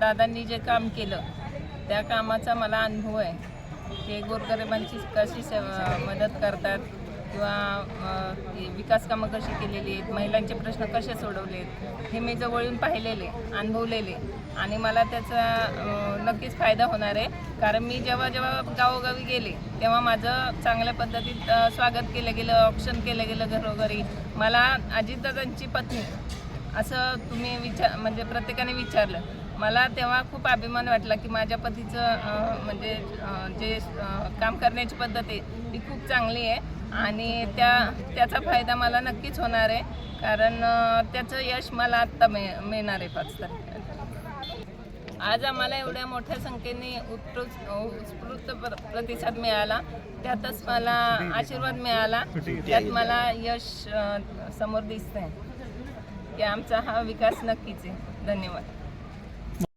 दादांनी जे काम केलं त्या कामाचा मला अनुभव आहे. ते गोरगरिबांची कशी सेवा मदत करतात किंवा विकास कामं कशी केलेली आहेत महिलांचे प्रश्न कसे सोडवले आहेत हे मी जवळून पाहिलेले अनुभवलेले. आणि मला त्याचा नक्कीच फायदा होणार आहे. कारण मी जेव्हा जेव्हा गावोगावी गेले तेव्हा माझं चांगल्या पद्धतीत स्वागत केलं गेलं ऑप्शन केलं गेलं घरोघरी. मला अजितदादांची पत्नी असं तुम्ही विचार म्हणजे प्रत्येकाने विचारलं. मला तेव्हा खूप अभिमान वाटला की माझ्या पतीचं म्हणजे जे काम करण्याची पद्धत आहे ती खूप चांगली आहे. आणि त्या त्याचा फायदा मला नक्कीच होणार आहे. कारण त्याचं यश मला आत्ता मिळ मिळणार आहे पाच तारखेला. आज आम्हाला एवढ्या मोठ्या संख्येने उत्कृष्ट उत्स्फूर्त प्रतिसाद मिळाला. त्यातच मला आशीर्वाद मिळाला. त्यात मला यश समोर समोर दिसतंय. की आमचा हा विकास नक्कीच आहे. धन्यवाद.